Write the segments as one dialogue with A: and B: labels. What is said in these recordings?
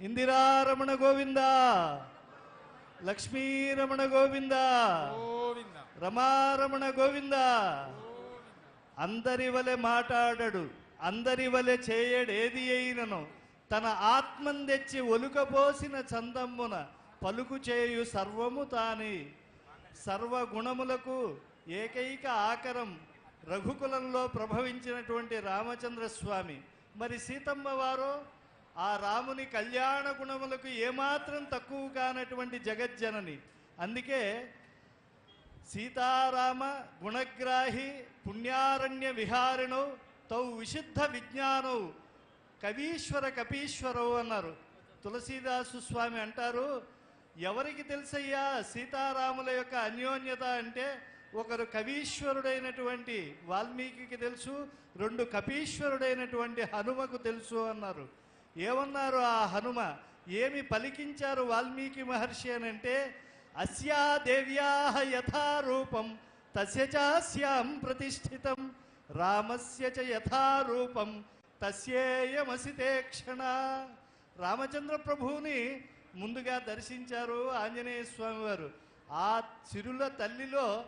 A: ఇందిరారమణ గోవింద లక్ష్మీరమణ గోవింద
B: గోవింద.
A: రమారమణ గోవింద. అందరి వలె మాట్లాడడు అందరి వలె చేయడేది అయినను. తన ఆత్మం తెచ్చి ఒలుకబోసిన చందమ్మున పలుకు చేయు సర్వము తాని. సర్వగుణములకు ఏకైక ఆకరం రఘుకులంలో ప్రభవించినటువంటి రామచంద్ర స్వామి మరి సీతమ్మ వారు ఆ రాముని కళ్యాణ గుణములకు ఏమాత్రం తక్కువ కానటువంటి జగజ్జనని. అందుకే సీతారామ గుణగ్రాహి పుణ్యారణ్య విహారిణౌ తౌ విశుద్ధ విజ్ఞానౌ కవీశ్వర కపీశ్వరవు అన్నారు. తులసీదాసు స్వామి అంటారు ఎవరికి తెలుసయ్యా సీతారాముల యొక్క అన్యోన్యత అంటే ఒకరు కవీశ్వరుడైనటువంటి వాల్మీకి తెలుసు రెండు కపీశ్వరుడైనటువంటి హనుమకు తెలుసు అన్నారు. ఏమన్నారు ఆ హనుమ? ఏమి పలికించారు వాల్మీకి మహర్షి అని అంటే అస్యా దేవ్యా యథారూపం తస్య ప్రతిష్ఠితం రామస్య చ యథారూపం తస్యేయమసితే క్షణ. రామచంద్ర ప్రభువుని ముందుగా దర్శించారు ఆంజనేయ స్వామి వారు. ఆ చిరుల తల్లిలో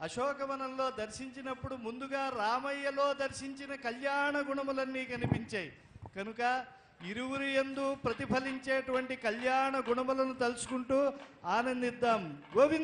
A: అశోకవనంలో దర్శించినప్పుడు ముందుగా రామయ్యలో దర్శించిన కళ్యాణ గుణములన్నీ కనిపించాయి. కనుక ఇరువురి యందు ప్రతిఫలించేటువంటి కళ్యాణ గుణములను తలుచుకుంటూ ఆనందిద్దాం. గోవింద